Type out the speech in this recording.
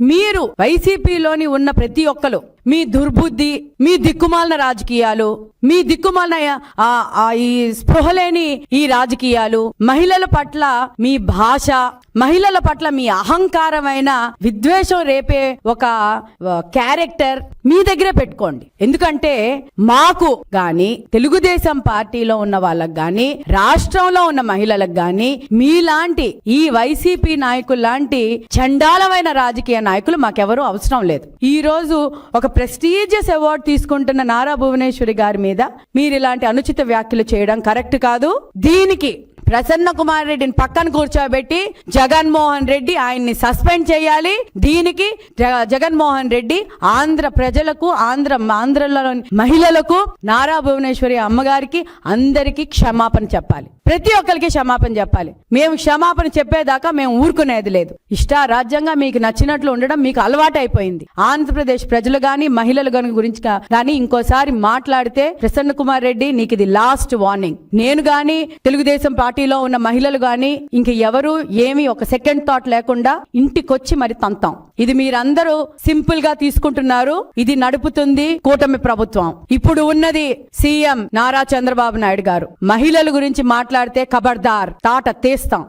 మీరు వైసీపీలోని ఉన్న ప్రతి ఒక్కరు మీ దుర్బుద్ధి మీ దిక్కుమాలిన రాజకీయాలు మీ దిక్కుమాలిన ఆ, ఆ, ఈ స్పృహలేని ఈ రాజకీయాలు మహిళల పట్ల మీ భాష మహిళల పట్ల మీ అహంకారమైన విద్వేషం రేపే ఒక క్యారెక్టర్ మీ దగ్గరే పెట్టుకోండి. ఎందుకంటే మాకు గాని తెలుగుదేశం పార్టీలో ఉన్న వాళ్ళకు గాని రాష్ట్రంలో ఉన్న మహిళలకు గాని మీలాంటి ఈ వైసీపీ నాయకులు లాంటి చండాలమైన రాజకీయ నాయకులు మాకెవరూ అవసరం లేదు. ఈ రోజు ఒక ప్రెస్టీజియస్ అవార్డు తీసుకుంటున్న నారా భువనేశ్వరి గారి మీద మీరు ఇలాంటి అనుచిత వ్యాఖ్యలు చేయడం కరెక్ట్ కాదు. దీనికి ప్రసన్న కుమార్ రెడ్డిని పక్కన కూర్చోబెట్టి జగన్మోహన్ రెడ్డి ఆయన్ని సస్పెండ్ చేయాలి. దీనికి జగన్మోహన్ రెడ్డి ఆంధ్ర ప్రజలకు ఆంధ్ర ఆంధ్రలోని మహిళలకు నారా భువనేశ్వరి అమ్మగారికి అందరికీ క్షమాపణ చెప్పాలి. ప్రతి ఒక్కరికి క్షమాపణ చెప్పాలి. మేము క్షమాపణ చెప్పేదాకా మేము ఊరుకునేది లేదు. ఇష్ట రాజ్యంగా మీకు నచ్చినట్లు ఉండడం మీకు అలవాటు అయిపోయింది ఆంధ్రప్రదేశ్ ప్రజలు గాని మహిళలు గాని గురించి గాని ఇంకోసారి మాట్లాడితే ప్రసన్న కుమార్ రెడ్డి నీకు ఇది లాస్ట్ వార్నింగ్. నేను గాని తెలుగుదేశం పార్టీ పార్టీలో ఉన్న మహిళలు గాని ఇంక ఎవరు ఏమి ఒక సెకండ్ థాట్ లేకుండా ఇంటికొచ్చి మరి తంతాం. ఇది మీరందరూ సింపుల్గా తీసుకుంటున్నారు. ఇది నడుపుతుంది కూటమి ప్రభుత్వం. ఇప్పుడు ఉన్నది సీఎం నారా చంద్రబాబు నాయుడు గారు. మహిళల గురించి మాట్లాడితే ఖబర్దార్ తాట తీస్తాం.